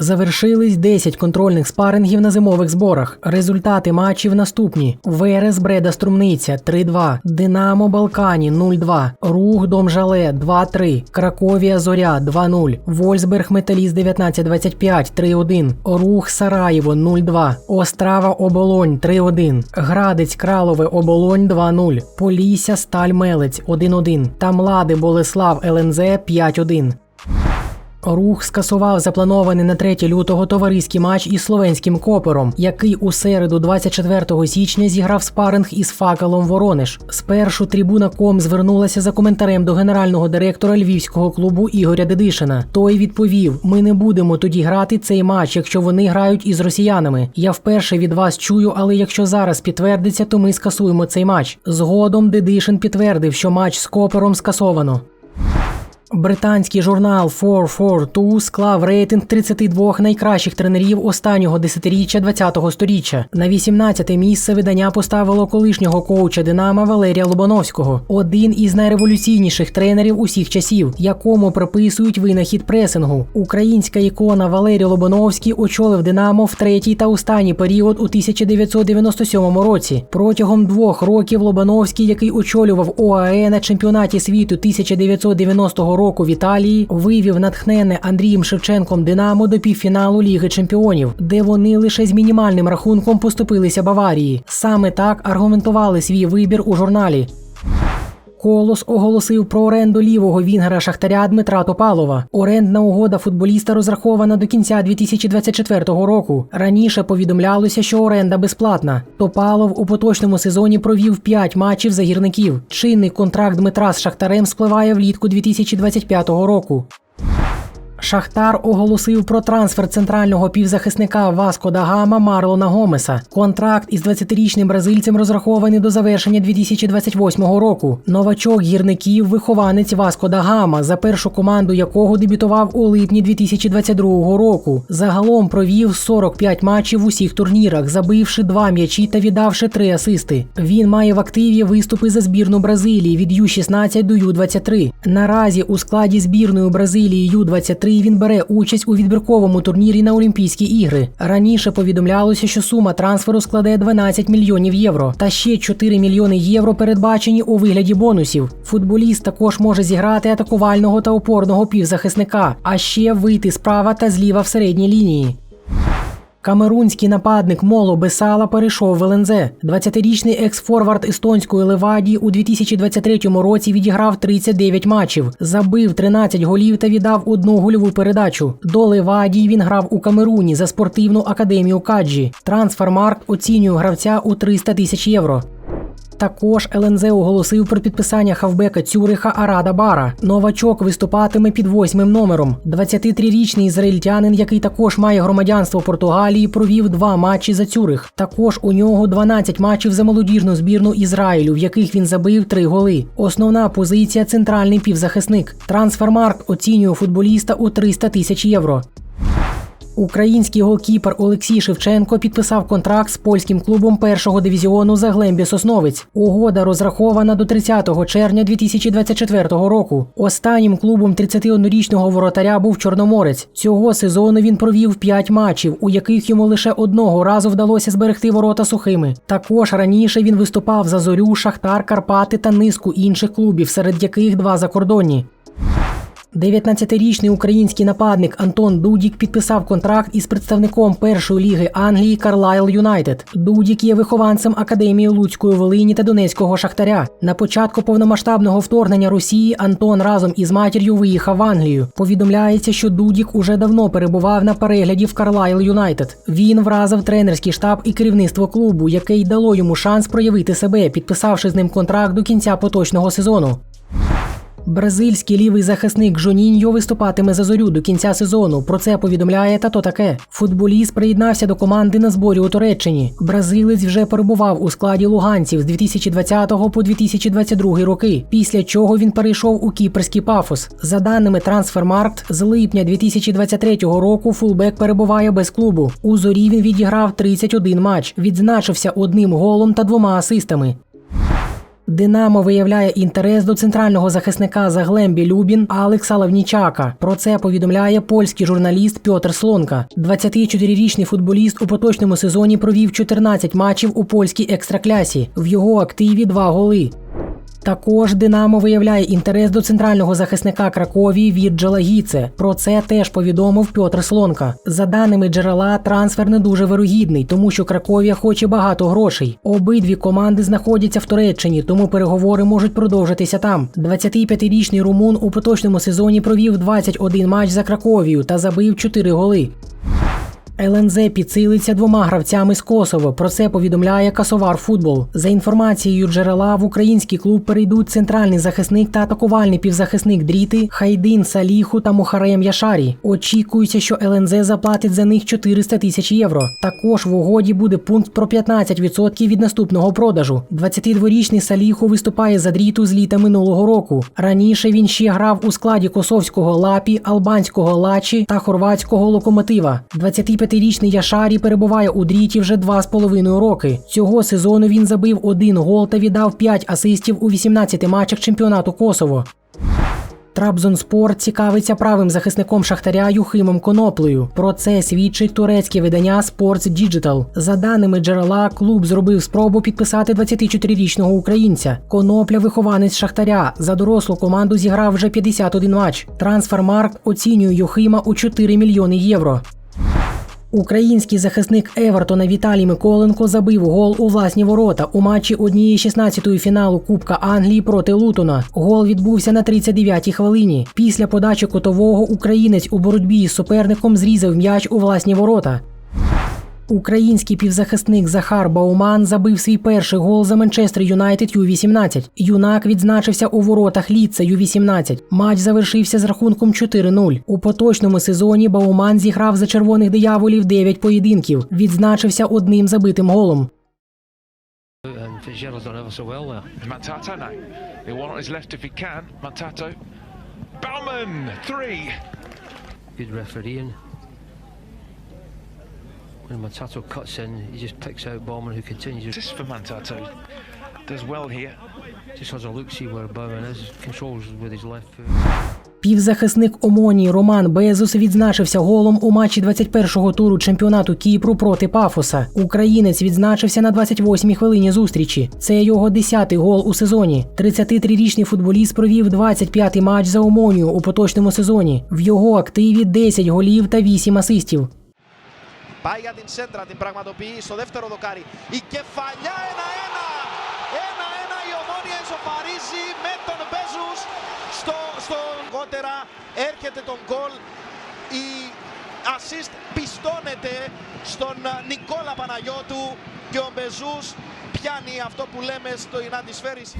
Завершились 10 контрольних спарингів на зимових зборах. Результати матчів наступні: Верес Бреда Струмниця 3-2, Динамо Балкані 0-2, Рух Домжале 2-3, Краковія Зоря 2-0, Вольсберг Металіст 1925 3-1, Рух Сараєво 0-2, Острава Оболонь 3-1, Градець Кралове Оболонь 2-0, Полісся Сталь Мелець 1-1 та Млади Болеслав ЛНЗ 5-1. Рух скасував запланований на 3 лютого товариський матч із словенським копером, який у середу, 24 січня, зіграв спаринг із факелом Воронеж. Спершу трибуна Ком звернулася за коментарем до генерального директора львівського клубу Ігоря Дедишина. Той відповів: Ми не будемо тоді грати цей матч, якщо вони грають із росіянами. Я вперше від вас чую, але якщо зараз підтвердиться, то ми скасуємо цей матч. Згодом Дедишин підтвердив, що матч з копером скасовано. Британський журнал 442 склав рейтинг 32 найкращих тренерів останнього десятиріччя 20-го сторіччя. На 18-те місце видання поставило колишнього коуча Динама Валерія Лобановського, один із найреволюційніших тренерів усіх часів, якому приписують винахід пресингу. Українська ікона Валерій Лобановський очолив Динамо в третій та останній період у 1997 році. Протягом двох років Лобановський, який очолював ОАЕ на чемпіонаті світу 1990 року в Італії, вивів натхнене Андрієм Шевченком Динамо до півфіналу Ліги Чемпіонів, де вони лише з мінімальним рахунком поступилися Баварії. Саме так аргументували свій вибір у журналі. Колос оголосив про оренду лівого вінгера Шахтаря Дмитра Топалова. Орендна угода футболіста розрахована до кінця 2024 року. Раніше повідомлялося, що оренда безплатна. Топалов у поточному сезоні провів 5 матчів за гірників. Чинний контракт Дмитра з Шахтарем спливає влітку 2025 року. Шахтар оголосив про трансфер центрального півзахисника Васко да Гама Марлона Гомеса. Контракт із 20-річним бразильцем розрахований до завершення 2028 року. Новачок гірників, вихованець Васко да Гама, за першу команду якого дебютував у липні 2022 року. Загалом провів 45 матчів в усіх турнірах, забивши два м'ячі та віддавши три асисти. Він має в активі виступи за збірну Бразилії від Ю-16 до Ю-23. Наразі у складі збірної Бразилії Ю-23 він бере участь у відбірковому турнірі на Олімпійські ігри. Раніше повідомлялося, що сума трансферу складе 12 мільйонів євро, та ще 4 мільйони євро передбачені у вигляді бонусів. Футболіст також може зіграти атакувального та опорного півзахисника, а ще вийти справа та зліва в середній лінії. Камерунський нападник Моло Бесала перейшов в ЛНЗ. 20-річний екс-форвард естонської Левадії у 2023 році відіграв 39 матчів, забив 13 голів та віддав одну гольову передачу. До Левадії він грав у Камеруні за спортивну академію Каджі. Трансфермарк оцінює гравця у 300 тисяч євро. Також ЛНЗ оголосив про підписання хавбека Цюриха Арада Бара. Новачок виступатиме під восьмим номером. 23-річний ізраїльтянин, який також має громадянство Португалії, провів два матчі за Цюрих. Також у нього 12 матчів за молодіжну збірну Ізраїлю, в яких він забив три голи. Основна позиція центральний півзахисник. Трансфермаркт оцінює футболіста у 300 тисяч євро. Український голкіпер Олексій Шевченко підписав контракт з польським клубом першого дивізіону Заглембі Сосновець. Угода розрахована до 30 червня 2024 року. Останнім клубом 31-річного воротаря був Чорноморець. Цього сезону він провів 5 матчів, у яких йому лише одного разу вдалося зберегти ворота сухими. Також раніше він виступав за зорю, Шахтар, Карпати та низку інших клубів, серед яких два закордонні. 19-річний український нападник Антон Дудік підписав контракт із представником першої ліги Англії Карлайл Юнайтед. Дудік є вихованцем академії Луцької Волині та Донецького Шахтаря. На початку повномасштабного вторгнення Росії Антон разом із матір'ю виїхав в Англію. Повідомляється, що Дудік уже давно перебував на перегляді в Карлайл Юнайтед. Він вразив тренерський штаб і керівництво клубу, яке й дало йому шанс проявити себе, підписавши з ним контракт до кінця поточного сезону. Бразильський лівий захисник Жоніньо виступатиме за зорю до кінця сезону. Про це повідомляє тато таке. Футболіст приєднався до команди на зборі у Туреччині. Бразилець вже перебував у складі луганців з 2020 по 2022 роки. Після чого він перейшов у кіперський пафос. За даними Трансфермаркт, з липня 2023 року фулбек перебуває без клубу. У зорі він відіграв 31 матч, відзначився одним голом та двома асистами. Динамо виявляє інтерес до центрального захисника Заглембі Любін Алекса Лавнічака. Про це повідомляє польський журналіст Пьотр Слонка. 24-річний футболіст у поточному сезоні провів 14 матчів у польській екстраклясі. В його активі два голи. Також Динамо виявляє інтерес до центрального захисника Краковії Відджела Гіце. Про це теж повідомив Пьотр Слонка. За даними джерела, трансфер не дуже вирогідний, тому що Краковія хоче багато грошей. Обидві команди знаходяться в Туреччині, тому переговори можуть продовжитися там. 25-річний румун у поточному сезоні провів 21 матч за Краковію та забив 4 голи. ЛНЗ підсилиться двома гравцями з Косово. Про це повідомляє Касовар Футбол. За інформацією джерела, в український клуб перейдуть центральний захисник та атакувальний півзахисник Дріти, Хайдин Саліху та Мухарем Яшарі. Очікується, що ЛНЗ заплатить за них 400 тисяч євро. Також в угоді буде пункт про 15% від наступного продажу. 22-річний Саліху виступає за дріту з літа минулого року. Раніше він ще грав у складі косовського лапі, албанського лачі та хорватського локомотива. 25-річний Яшарі перебуває у дріті вже 2,5 роки. Цього сезону він забив один гол та віддав 5 асистів у 18 матчах чемпіонату Косово. Трабзонспор цікавиться правим захисником Шахтаря Юхимом Коноплею. Про це свідчить турецьке видання Sports Digital. За даними джерела, клуб зробив спробу підписати 24-річного українця. Конопля вихованець Шахтаря. За дорослу команду зіграв вже 51 матч. Трансфермаркт оцінює Юхима у 4 мільйони євро. Український захисник Евертона Віталій Миколенко забив гол у власні ворота у матчі однієї 16-ї фіналу Кубка Англії проти Лутона. Гол відбувся на 39-й хвилині. Після подачі котового українець у боротьбі з суперником зрізав м'яч у власні ворота. Український півзахисник Захар Бауман забив свій перший гол за Манчестер Юнайтед Ю-18. Юнак відзначився у воротах Ліца Ю-18. Матч завершився з рахунком 4-0. У поточному сезоні Бауман зіграв за червоних дияволів 9 поєдинків. Відзначився одним забитим голом. Good refereeing. When Matato cuts in, he just picks out Bowman who continues. Assist for Matato. Does well here. Just has a look, see where Bowman is. Controls with his left foot. Півзахисник Омонії Роман Безус відзначився голом у матчі 21-го туру чемпіонату Кіпру проти Пафоса. Українець відзначився на 28-й хвилині зустрічі. Це його 10-й гол у сезоні. 33-річний футболіст провів 25-й матч за Омонію у поточному сезоні. В його активі 10 голів та 8 асистів. Πάει για την σέντρα, την πραγματοποιεί στο δεύτερο δοκάρι. Η κεφαλιά 1-1. 1-1 η ομόνια ισοφαρίζει με τον Μπέζους στο, στο κότερα. Έρχεται τον γκολ. Η assist πιστώνεται στον Νικόλα Παναγιώτου και ο Μπεζούς πιάνει αυτό που λέμε στο Ινάντισφαίρηση.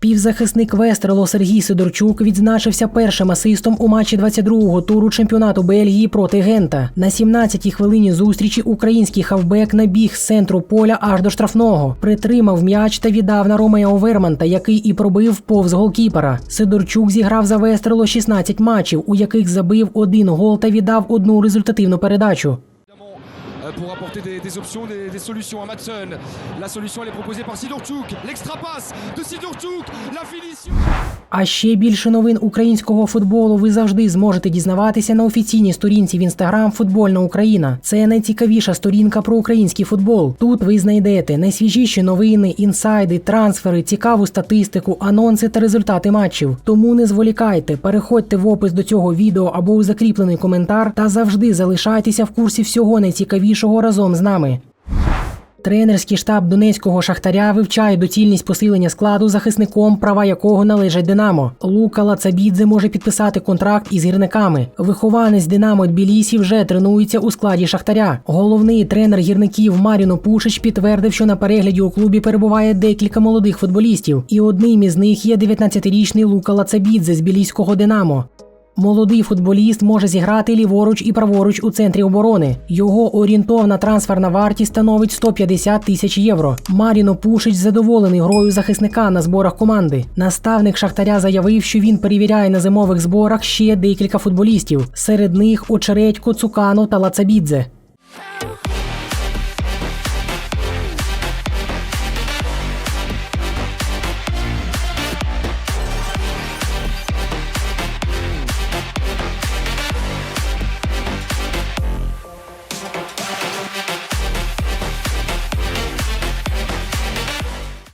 Півзахисник Вестрело Сергій Сидорчук відзначився першим асистом у матчі 22-го туру чемпіонату Бельгії проти Гента. На 17-й хвилині зустрічі український хавбек набіг з центру поля аж до штрафного, притримав м'яч та віддав на Ромео Верманта, який і пробив повз голкіпера. Сидорчук зіграв за Вестрело 16 матчів, у яких забив один гол та віддав одну результативну передачу. Pour apporter des, des options, des, des solutions à Matson. La solution elle est proposée par Sidorchuk. L'extra passe de Sidorchuk. La finition. А ще більше новин українського футболу ви завжди зможете дізнаватися на офіційній сторінці в інстаграм Футбольна Україна. Це найцікавіша сторінка про український футбол. Тут ви знайдете найсвіжіші новини, інсайди, трансфери, цікаву статистику, анонси та результати матчів. Тому не зволікайте, переходьте в опис до цього відео або у закріплений коментар та завжди залишайтеся в курсі всього найцікавішого разом з нами. Тренерський штаб донецького шахтаря вивчає доцільність посилення складу захисником, права якого належать Динамо. Лука Лацабідзе може підписати контракт із гірниками. Вихованець Динамо Тбілісі вже тренується у складі шахтаря. Головний тренер гірників Маріно Пушич підтвердив, що на перегляді у клубі перебуває декілька молодих футболістів, і одним із них є 19-річний Лука Лацабідзе з білійського Динамо. Молодий футболіст може зіграти ліворуч і праворуч у центрі оборони. Його орієнтовна трансферна вартість становить 150 тисяч євро. Маріно Пушич задоволений грою захисника на зборах команди. Наставник Шахтаря заявив, що він перевіряє на зимових зборах ще декілька футболістів. Серед них Очередько, Цукано та Лацабідзе.